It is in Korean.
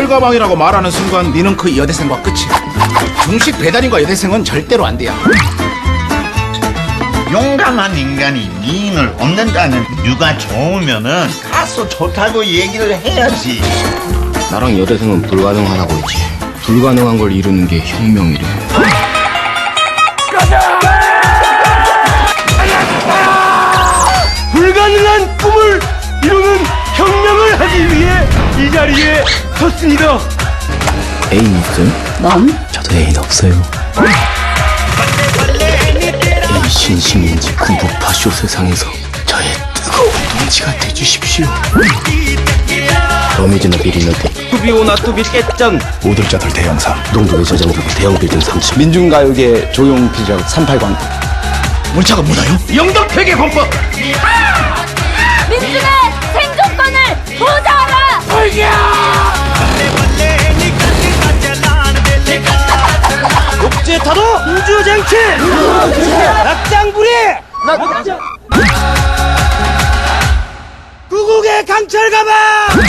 철가방이라고 말하는 순간 니는 그 여대생과 끝이야. 중식 배달인과 여대생은 절대로 안 돼요. 용감한 인간이 미인을 얻는다는 이유가 좋으면은 가서 좋다고 얘기를 해야지. 나랑 여대생은 불가능하다고 했지. 불가능한 걸 이루는 게 혁명이래. 이 자리에 섰습니다. 애인 있어요? 난? 저도 애인 없어요. 이 신심인지 군부파쇼 세상에서 저의 뜨거운 동지가 돼주십시오. 러미즈나 비리너데 투비오나 투비 깨짱 오들자들 대형사 농도의 저장소비 대형 빌딩 3층 민중가요계 조용 비정 38광 문자가 뭐나요? 영덕회계 범법 독재타도 우주장치 낙장불이! 구국의 강철 가방